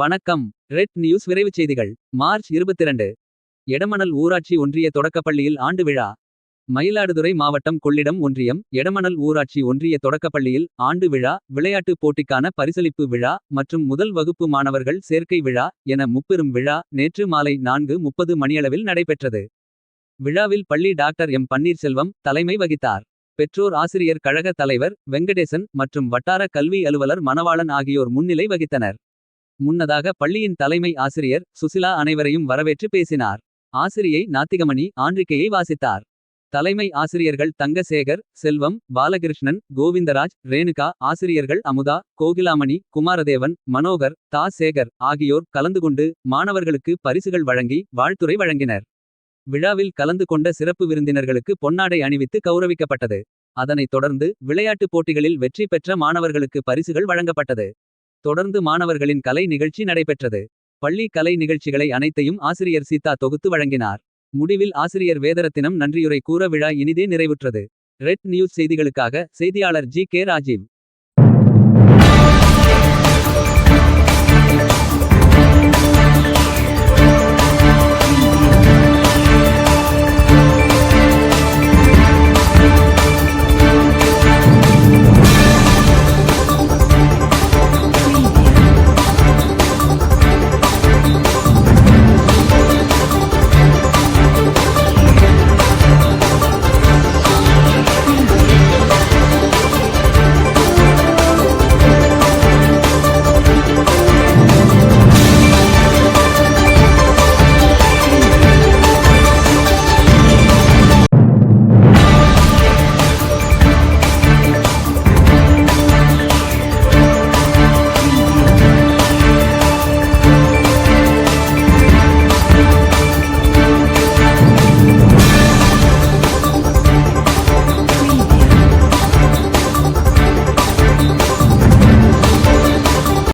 வணக்கம். Red news விரைவுச் செய்திகள். மார்ச் 22 எடமணல் ஊராட்சி ஒன்றிய தொடக்கப்பள்ளியில் ஆண்டு விழா. மயிலாடுதுறை மாவட்டம் கொள்ளிடம் ஒன்றியம் எடமணல் ஊராட்சி ஒன்றிய தொடக்கப்பள்ளியில் ஆண்டு விழா விளையாட்டுப் போட்டிக்கான பரிசளிப்பு விழா மற்றும் முதல் வகுப்பு மாணவர்கள் சேர்க்கை விழா என முப்பெரும் விழா நேற்று மாலை நான்கு முப்பது மணியளவில் நடைபெற்றது. விழாவில் பள்ளி டாக்டர் எம். பன்னீர்செல்வம் தலைமை வகித்தார். பெற்றோர் ஆசிரியர் கழக தலைவர் வெங்கடேசன் மற்றும் வட்டார கல்வி அலுவலர் மணவாளன் ஆகியோர் முன்னிலை வகித்தனர். முன்னதாக பள்ளியின் தலைமை ஆசிரியர் சுசிலா அனைவரையும் வரவேற்று பேசினார். ஆசிரியை நாத்திகமணி ஆன்றிக்கையை வாசித்தார். தலைமை ஆசிரியர்கள் தங்கசேகர் செல்வம் பாலகிருஷ்ணன் கோவிந்தராஜ் ரேணுகா ஆசிரியர்கள் அமுதா கோகிலாமணி குமாரதேவன் மனோகர் தா. சேகர் ஆகியோர் கலந்து கொண்டு மாணவர்களுக்கு பரிசுகள் வழங்கி வாழ்த்துரை வழங்கினர். விழாவில் கலந்து கொண்ட சிறப்பு விருந்தினர்களுக்கு பொன்னாடை அணிவித்து கௌரவிக்கப்பட்டது. அதனைத் தொடர்ந்து விளையாட்டுப் போட்டிகளில் வெற்றி பெற்ற மாணவர்களுக்கு பரிசுகள் வழங்கப்பட்டது. தொடர்ந்து மாணவர்களின் கலை நிகழ்ச்சி நடைபெற்றது. பள்ளி கலை நிகழ்ச்சிகளை அனைத்தையும் ஆசிரியர் சீதா தொகுத்து வழங்கினார். முடிவில் ஆசிரியர் வேதரத்தினம் நன்றியுரை கூற விழா இனிதே நிறைவுற்றது. ரெட் நியூஸ் செய்திகளுக்காக செய்தியாளர் ஜி கே ராஜீவ்.